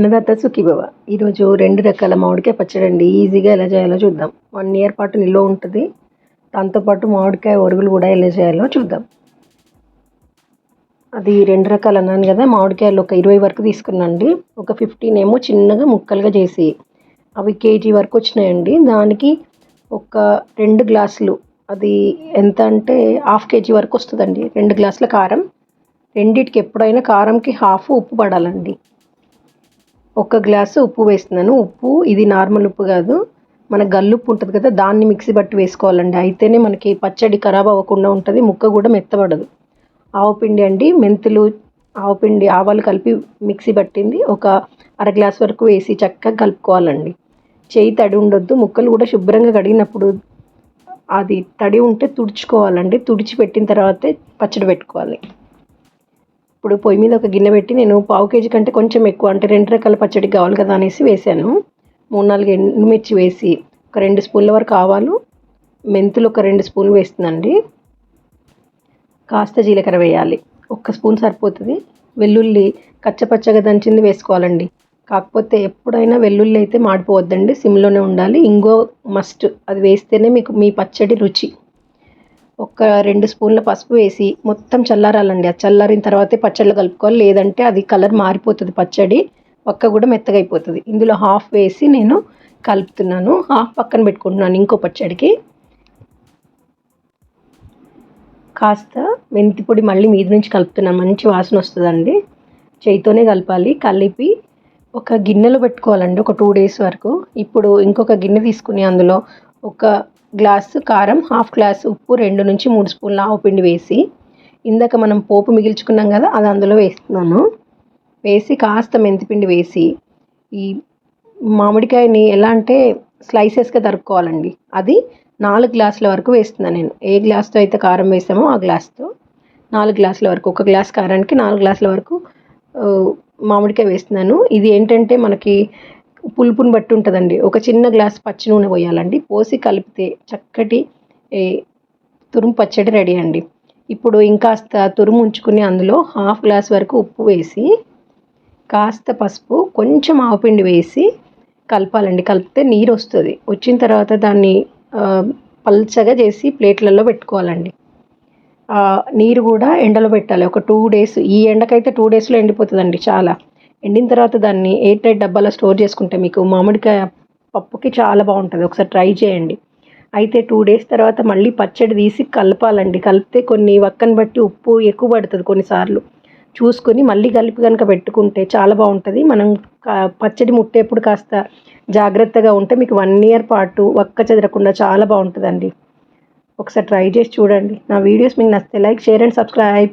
అన్నదాత సుఖీభవ. ఈరోజు రెండు రకాల మామిడికాయ పచ్చడి అండి. ఈజీగా ఎలా చేయాలో చూద్దాం. వన్ ఇయర్ పాటు నిల్వ ఉంటుంది. దాంతోపాటు మామిడికాయ ఒరుగులు కూడా ఎలా చేయాలో చూద్దాం. అది రెండు రకాలు అన్నాను కదా మామిడికాయలు ఒక ఇరవై వరకు తీసుకున్నాండి ఒక ఫిఫ్టీన్ ఏమో చిన్నగా ముక్కలుగా చేసి అవి కేజీ వరకు వచ్చినాయండి. దానికి ఒక రెండు గ్లాసులు అది ఎంత అంటే హాఫ్ కేజీ వరకు వస్తుందండి. రెండు గ్లాసుల కారం. రెండిటికి ఎప్పుడైనా కారంకి హాఫ్ ఉప్పు పడాలండి. ఒక గ్లాసు ఉప్పు వేస్తున్నాను. ఉప్పు ఇది నార్మల్ ఉప్పు కాదు. మన గల్లుప్పు ఉంటుంది కదా దాన్ని మిక్సీ బట్టి వేసుకోవాలండి. అయితేనే మనకి పచ్చడి ఖరాబ్ అవ్వకుండా ఉంటుంది ముక్క కూడా మెత్తబడదు. ఆవుపిండి అండి మెంతులు ఆవుపిండి ఆవాలు కలిపి మిక్సీ పట్టింది. ఒక అర గ్లాస్ వరకు వేసి చక్కగా కలుపుకోవాలండి. చేయి తడి ఉండొద్దు ముక్కలు కూడా శుభ్రంగా కడిగినప్పుడు అది తడి ఉంటే తుడుచుకోవాలండి. తుడిచి పెట్టిన తర్వాతే పచ్చడి పెట్టుకోవాలి. ఇప్పుడు పొయ్యి మీద ఒక గిన్నె పెట్టి నేను పావు కేజీ కంటే కొంచెం ఎక్కువ అంటే రెండు రకాల పచ్చడి కావాలి కదా అనేసి వేసాను. మూడు నాలుగు ఎండుమిర్చి వేసి ఒక రెండు స్పూన్ల వరకు ఆవాలు మెంతులు ఒక రెండు స్పూన్లు వేస్తుందండి కాస్త జీలకర్ర వేయాలి. ఒక్క స్పూన్ సరిపోతుంది. వెల్లుల్లి కచ్చపచ్చగా దంచింది వేసుకోవాలండి. కాకపోతే ఎప్పుడైనా వెల్లుల్లి అయితే మాడిపోవద్దండి సిమ్లోనే ఉండాలి. ఇంగో మస్ట్ అది వేస్తేనే మీకు మీ పచ్చడి రుచి. ఒక రెండు స్పూన్ల పసుపు వేసి మొత్తం చల్లారాలండి. ఆ చల్లారిన తర్వాతే పచ్చళ్ళు కలుపుకోవాలి. లేదంటే అది కలర్ మారిపోతుంది పచ్చడి. పక్క కూడా మెత్తగా అయిపోతుంది. ఇందులో హాఫ్ వేసి నేను కలుపుతున్నాను. హాఫ్ పక్కన పెట్టుకుంటున్నాను ఇంకో పచ్చడికి. కాస్త మెంతి పొడి మళ్ళీ మీద నుంచి కలుపుతున్నాను. మంచి వాసన వస్తుందండి. చేయితోనే కలపాలి. కలిపి ఒక గిన్నెలో పెట్టుకోవాలండి. ఒక టూ డేస్ వరకు. ఇప్పుడు ఇంకొక గిన్నె తీసుకుని అందులో ఒక గ్లాసు కారం హాఫ్ గ్లాస్ ఉప్పు రెండు నుంచి మూడు స్పూన్ల ఆవు పిండి వేసి ఇందాక మనం పోపు మిగిల్చుకున్నాం కదా అది అందులో వేస్తున్నాను. వేసి కాస్త మెంతిపిండి వేసి ఈ మామిడికాయని ఎలా అంటే స్లైసెస్గా తరుక్కోవాలండి. అది నాలుగు గ్లాసుల వరకు వేస్తున్నాను నేను. ఏ గ్లాస్తో అయితే కారం వేసామో ఆ గ్లాస్తో. నాలుగు గ్లాసుల వరకు ఒక గ్లాస్ కారానికి నాలుగు గ్లాసుల వరకు మామిడికాయ వేస్తున్నాను. ఇది ఏంటంటే మనకి పులుపుని బట్టి ఉంటుందండి. ఒక చిన్న గ్లాస్ పచ్చి నూనె పోయాలండి. పోసి కలిపితే చక్కటి తురుము పచ్చడి రెడీ అండి. ఇప్పుడు ఇంకాస్త తురుము ఉంచుకుని అందులో హాఫ్ గ్లాస్ వరకు ఉప్పు వేసి కాస్త పసుపు కొంచెం ఆవపిండి వేసి కలపాలండి. కలిపితే నీరు వస్తుంది. వచ్చిన తర్వాత దాన్ని పల్చగా చేసి ప్లేట్లలో పెట్టుకోవాలండి. నీరు కూడా ఎండలో పెట్టాలి. ఒక టూ డేస్ ఈ ఎండకైతే టూ డేస్లో ఎండిపోతుందండి చాలా. ఎండిన తర్వాత దాన్ని ఎయిర్ టైట్ డబ్బాలో స్టోర్ చేసుకుంటే మీకు మామిడికాయ పప్పుకి చాలా బాగుంటుంది. ఒకసారి ట్రై చేయండి. అయితే టూ డేస్ తర్వాత మళ్ళీ పచ్చడి తీసి కలపాలండి. కలిపితే కొన్ని వక్కని బట్టి ఉప్పు ఎక్కువ పడుతుంది కొన్నిసార్లు. చూసుకొని మళ్ళీ కలిపి కనుక పెట్టుకుంటే చాలా బాగుంటుంది. మనం పచ్చడి ముట్టేప్పుడు కాస్త జాగ్రత్తగా ఉంటే మీకు వన్ ఇయర్ పాటు వక్క చెదరకుండా చాలా బాగుంటుందండి. ఒకసారి ట్రై చేసి చూడండి. నా వీడియోస్ మీకు నచ్చితే లైక్ షేర్ అండ్ సబ్స్క్రైబ్.